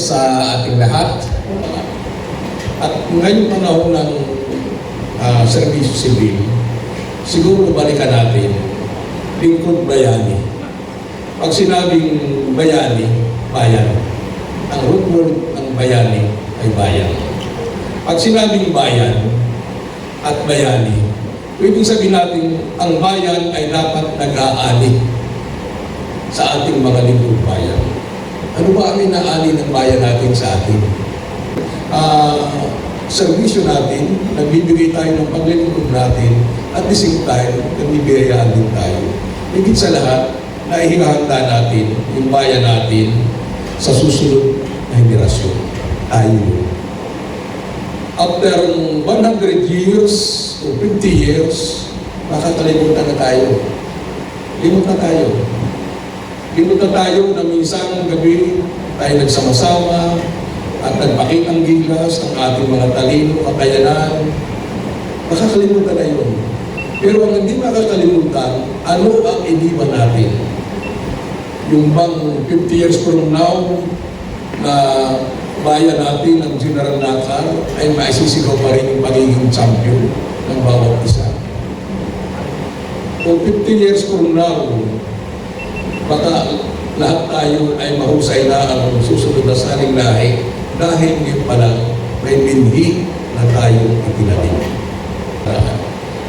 sa ating lahat. At ngayong panahon ng uh, serbisyo sibil, siguro balikan natin lingkod bayani. Pag sinabing bayani, bayan. Ang root word ng bayani ay bayan. Pag sinabing bayan at bayani, pwedeng sabihin natin ang bayan ay dapat nag-aani sa ating mga lingkod bayan. Ano ba ang inaani ng bayan natin sa atin? Ah, servisyo natin, nagbibigay tayo ng paglilingkod natin, at the same time, nagbibigayaan din tayo. Higit sa lahat, naihihanda natin yung bayan natin sa susunod na henerasyon. Tayo. After 100 years o 50 years, makakalimutan na tayo. Limot na tayo. Na tayo na minsan gabi tayo nagsama-sama at nagpakitang gilas ng ating mga talino, kakayanan. Makakalimutan na yun. Pero ang hindi makakalimutan, ano ang iniwan natin? Yung bang 50 years from now, na bayan natin ng General Nakar ay maisisigaw pa rin yung pagiging champion ng bawat isa. Kung 50 years from now, baka lahat tayo ay mahusay na ang susunod na saling lahi dahil ngayon pa lang may binhi na tayo itinanim. Uh,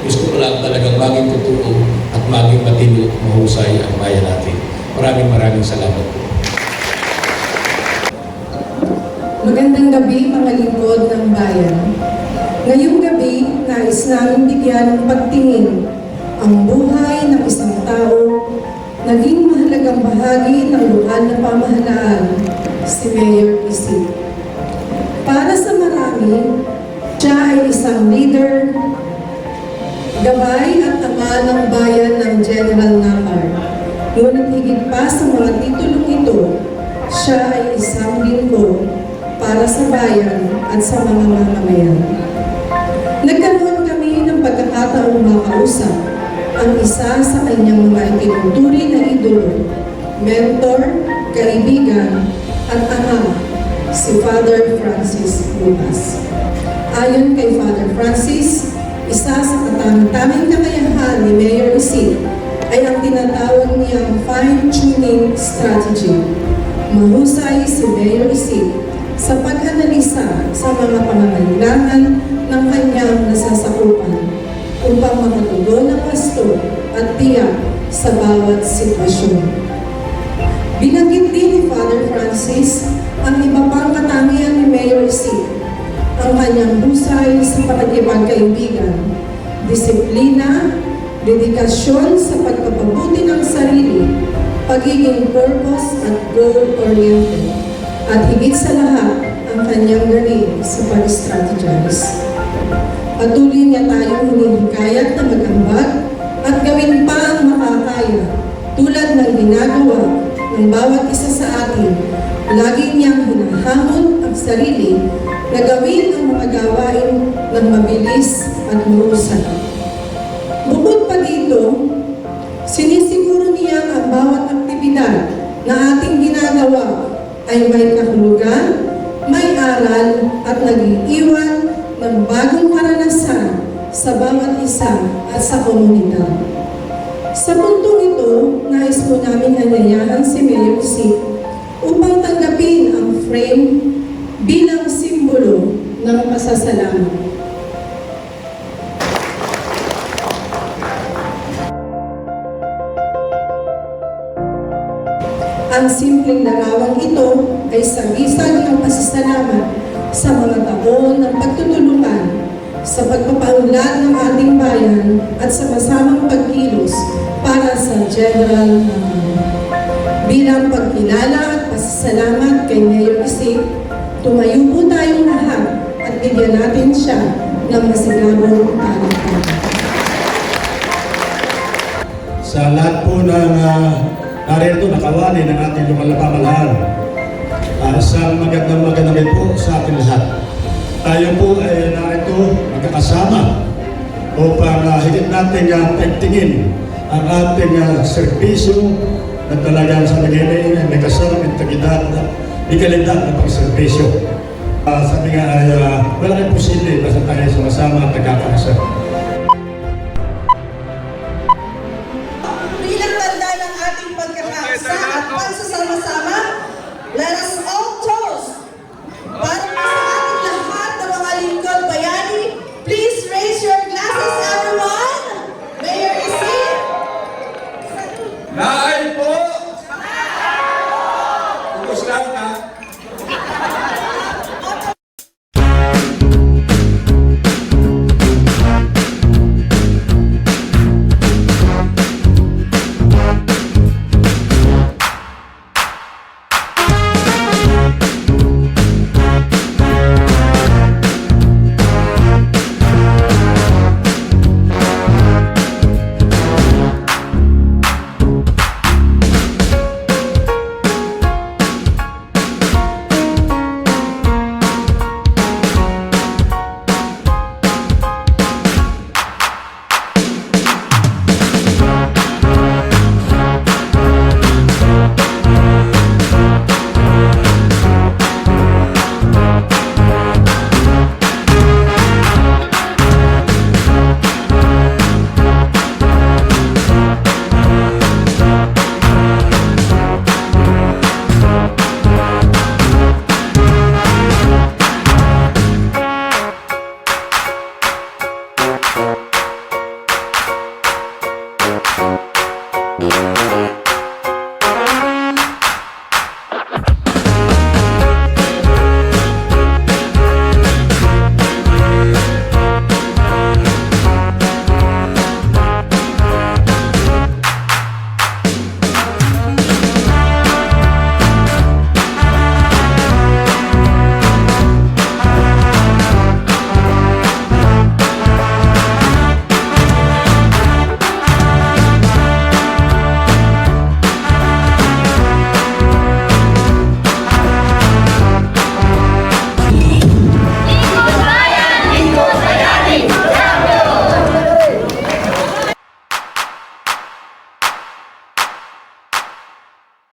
gusto ko lang talagang maging totoo at maging matino, mahusay ang bayan natin. Maraming maraming salamat po. Magandang gabi mga lingkod ng bayan. Ngayong gabi, nais namin bigyan ng pagtingin ang buhay ng isang tao naging mahalagang bahagi ng lokal na pamahalaan, si Mayor Isip. Para sa marami, siya ay isang leader, gabay at ama ng bayan ng General Nakar. Ngunit higit pa sa mga titulong ito, siya ay isang lingkod para sa bayan at sa mga mamamayan. Nagkaroon kami ng pagkakataong makausap ang isa sa kanyang mga itinuturi na idolo, mentor, kaibigan, at ama, si Father Francis Lucas. Ayon kay Father Francis, isa sa katamtaming kakayahan ni Mayor Isid ay ang tinatawag niyang fine-tuning strategy. Mahusay si Mayor Isid sa pag-analisa sa mga pangangailangan ng kanyang nasasakupan upang makatugon ang wasto at tiyak sa bawat sitwasyon. Binanggit din ni Father Francis ang iba pang katangian ni Mayor Isid, ang kanyang husay sa pakikipagkaibigan, disiplina, dedikasyon sa pagpapabuti ng sarili, pagiging purpose at goal-oriented, at higit sa lahat, ang kanyang galing sa pag-strategize. Patuloy niya tayong hinihikayat na mag-ambag at gawin pa ang makakaya tulad ng ginagawa ng bawat isa sa atin. Lagi niyang hinahamon ang sarili na gawin ang mga gawain ng mabilis at mahusay. Bukod pa dito, sinisiguro niya ang bawat aktibidad na ating ginagawa ay may kahulugan, may aral at nag-iiwan ng bagong karanasan sa bawat isa at sa komunidad. Sa puntong ito, nais po namin anyayahan si Mayor C upang tanggapin ang frame bilang simbolo ng pasasalamat. Ang simpleng larawang ito ay sagisag ng pasasalamat sa mga taon ng pagtutulungan sa pagpapaunlad ng ating bayan at sa masamang pagkilos para sa General Naman. Bilang pagkilala at pasasalamat kay Mayor Isip, tumayo po tayong lahat at bigyan natin siya ng masigabong palakpakan. Sa lahat po ng uh, narito nakawali ng ating lokal na pamahalaan. Uh, sa magandang magandang po sa ating lahat. Tayo po ay narito magkakasama upang uh, higit natin uh, pagtingin ang ating uh, serbisyo na talagang sa nagiling ay may kasamang integridad, di kalidad na pagservisyo. Ah, sabi nga ay ah, wala rin posible basta tayo sumasama at nagkakasa. Bilang tanda ng ating pagkakaisa at pagsasama-sama, Let us all toast. But sa ating lahat na mga lingkod bayani, please raise your glasses everyone. Mayor Isin. Now